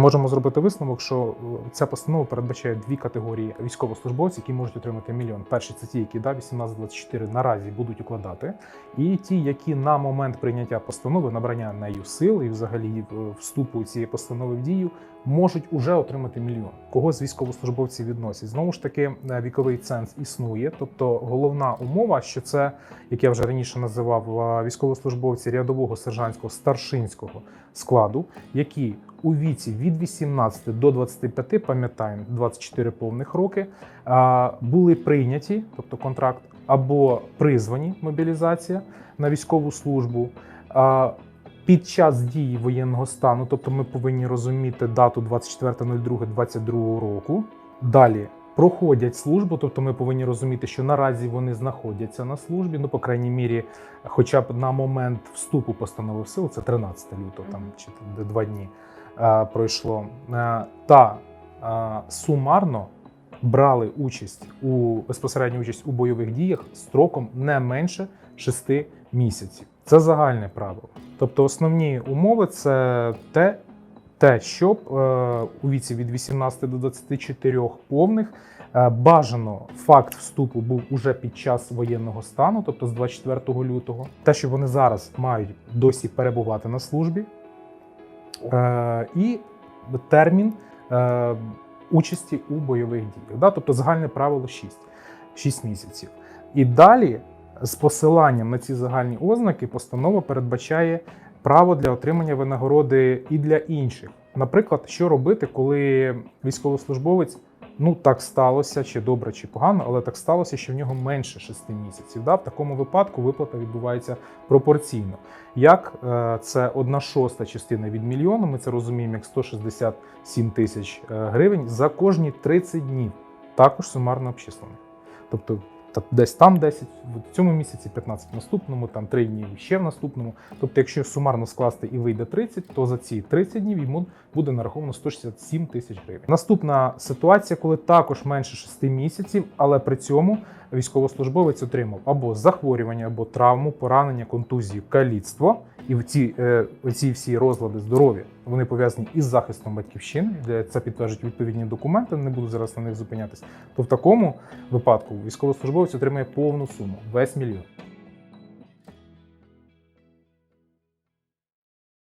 Можемо зробити висновок, що е, ця постанова передбачає дві категорії військовослужбовців, які можуть отримати мільйон. Перші це ті, які да, 18-24 наразі будуть укладати, і ті, які на момент прийняття постанови, набрання нею сил і взагалі е, вступу цієї постанови в дію, можуть уже отримати мільйон. Кого з військовослужбовців відносять? Знову ж таки, е, віковий ценз існує. Тобто, головна умова, що це, як я вже раніше називав, військовослужбовці рядового сержантського старшинського складу, які у віці від 18 до 25, пам'ятаємо, 24 повних роки, були прийняті, тобто контракт, або призвані мобілізація на військову службу. Під час дії воєнного стану, тобто ми повинні розуміти дату 24.02.22 року. Далі проходять службу, тобто ми повинні розуміти, що наразі вони знаходяться на службі. Ну, по крайній мірі, хоча б на момент вступу постанови в силу, це 13 лютого, там чи два дні пройшло. Е, та е, сумарно брали участь у безпосередню участь у бойових діях строком не менше 6 місяців. Це загальне правило. Тобто, основні умови це те, те, щоб е, у віці від 18 до 24 повних е, бажано факт вступу був уже під час воєнного стану, тобто з 24 лютого, те, що вони зараз мають досі перебувати на службі, е, і термін е, участі у бойових діях. Тобто загальне правило 6, 6 місяців. І далі, з посиланням на ці загальні ознаки, постанова передбачає право для отримання винагороди і для інших. Наприклад, що робити, коли військовослужбовець ну так сталося, чи добре, чи погано, але так сталося, що в нього менше 6 місяців. Да? В такому випадку виплата відбувається пропорційно. Як е, це одна шоста частина від мільйону, ми це розуміємо як 167 тисяч е, гривень за кожні 30 днів, також сумарно обчислених. Тобто десь там 10 в цьому місяці, 15 в наступному, там 3 дні ще в наступному. Тобто, якщо сумарно скласти і вийде 30, то за ці 30 днів йому буде нараховано 167 тисяч гривень. Наступна ситуація, коли також менше 6 місяців, але при цьому військовослужбовець отримав або захворювання, або травму, поранення, контузію, каліцтво. І ці, е, ці всі розлади здоров'я вони пов'язані із захистом батьківщини. Де це підтверджують відповідні документи. Не буду зараз на них зупинятись. То в такому випадку військовослужбовець отримає повну суму весь мільйон.